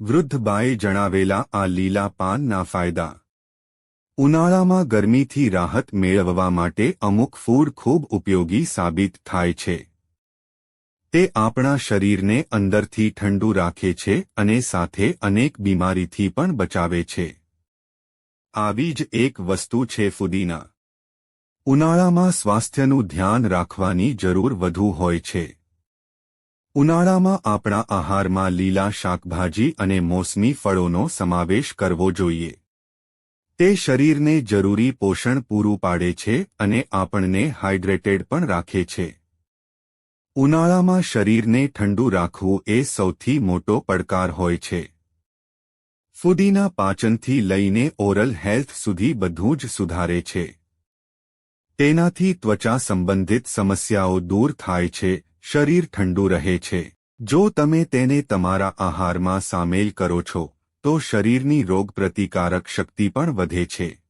વૃદ્ધ બાએ જણાવેલા આ લીલા પાનના ફાયદા. ઉનાળામાં ગરમીથી રાહત મેળવવા માટે અમુક ફૂડ ખૂબ ઉપયોગી સાબિત થાય છે. તે આપણા શરીરને અંદરથી ઠંડુ રાખે છે અને સાથે અનેક બીમારીથી પણ બચાવે છે. આવી જ એક વસ્તુ છે ફુદીના. ઉનાળામાં સ્વાસ્થ્યનું ધ્યાન રાખવાની જરૂર વધુ હોય છે. ઉનાળામાં આપણા આહારમાં લીલા શાકભાજી અને મોસમી ફળોનો સમાવેશ કરવો જોઈએ. તે શરીરને જરૂરી પોષણ પૂરું પાડે છે અને આપણને હાઇડ્રેટેડ પણ રાખે છે. ઉનાળામાં શરીરને ઠંડુ રાખવું એ સૌથી મોટો પડકાર હોય છે. ફૂદીના પાચનથી લઈને ઓરલ હેલ્થ સુધી બધું જ સુધારે છે. તેનાથી ત્વચા સંબંધિત સમસ્યાઓ દૂર થાય છે શરીર ઠંડુ રહે છે. જો તમે તેને તમારા આહારમાં સામેલ કરો છો, તો શરીરની રોગપ્રતિકારક શક્તિ પણ વધે છે.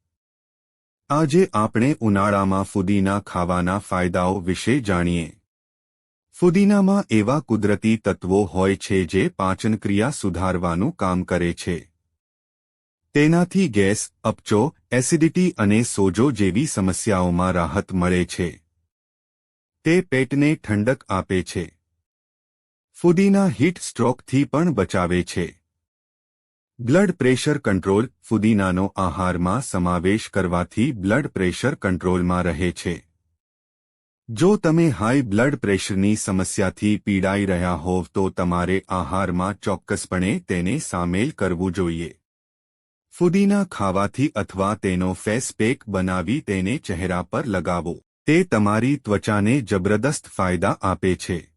આજે આપણે ઉનાળામાં ફુદીના ખાવાના ફાયદાઓ વિશે જાણીએ. ફુદીનામાં એવા કુદરતી તત્વો હોય છે જે પાચનક્રિયા સુધારવાનું કામ કરે છે. તેનાથી ગેસ, અપચો, એસિડિટી અને સોજો જેવી સમસ્યાઓમાં રાહત મળે છે. તે પેટને ઠંડક આપે છે. ફુદીના હીટ સ્ટ્રોકથી પણ બચાવે છે. બ્લડ પ્રેશર કંટ્રોલ ફુદીનાનો આહારમાં સમાવેશ કરવાથી બ્લડ પ્રેશર કંટ્રોલમાં રહે છે. જો તમે હાઈ બ્લડ પ્રેશરની સમસ્યાથી પીડાઈ રહ્યા હોવ તો તમારે આહારમાં ચોક્કસપણે તેને સામેલ કરવું જોઈએ. ફુદીના ખાવાથી અથવા તેનો ફેસ પેક બનાવી તેને ચહેરા પર લગાવો. તે તમારી ત્વચાને જબરદસ્ત ફાયદા આપે છે.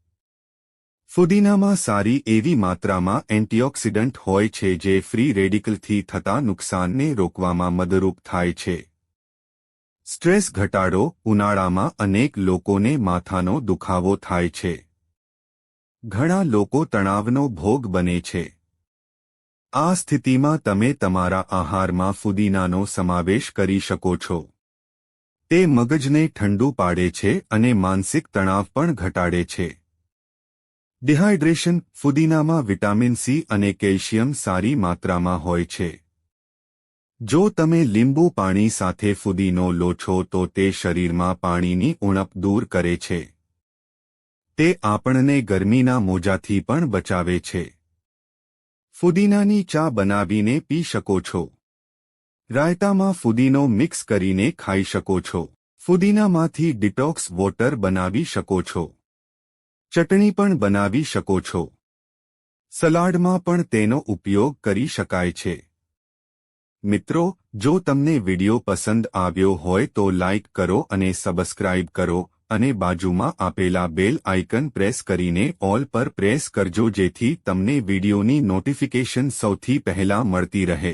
ફુદીનામાં સારી એવી માત્રામાં એન્ટીઓક્સિડન્ટ હોય છે જે ફ્રી રેડિકલથી થતા નુકસાનને રોકવામાં મદરૂપ થાય છે. સ્ટ્રેસ ઘટાડો, ઉનાળામાં અનેક લોકોને માથાનો દુખાવો થાય છે. ઘણા લોકો તણાવનો ભોગ બને છે. આ સ્થિતિમાં તમે તમારા આહારમાં ફુદીનાનો સમાવેશ કરી શકો છો. તે મગજને ઠંડુ પાડે છે અને માનસિક તણાવ પણ ઘટાડે છે. ડિહાઇડ્રેશન ફુદીનામાં વિટામિન સી અને કેલ્શિયમ સારી માત્રામાં હોય છે. જો તમે લીંબુ પાણી સાથે ફુદીનો લો છો તો તે શરીરમાં પાણીની ઉણપ દૂર કરે છે. તે આપણને ગરમીના મોજાથી પણ બચાવે છે. ફુદીનાની ચા બનાવીને પી શકો છો. રાયતામાં ફુદીનો મિક્સ કરીને ખાઈ શકો છો. ફુદીનામાંથી ડિટોક્સ વોટર બનાવી શકો છો. ચટણી પણ બનાવી શકો છો. સલાડમાં પણ તેનો ઉપયોગ કરી શકાય છે. મિત્રો, જો તમને વિડિયો પસંદ આવ્યો હોય તો લાઇક કરો અને સબસ્ક્રાઇબ કરો અને બાજુમાં આપેલા બેલ આઇકન પ્રેસ કરીને ઓલ પર પ્રેસ કરજો જેથી તમને વિડિયોની નોટિફિકેશન સૌથી પહેલા મળતી રહે.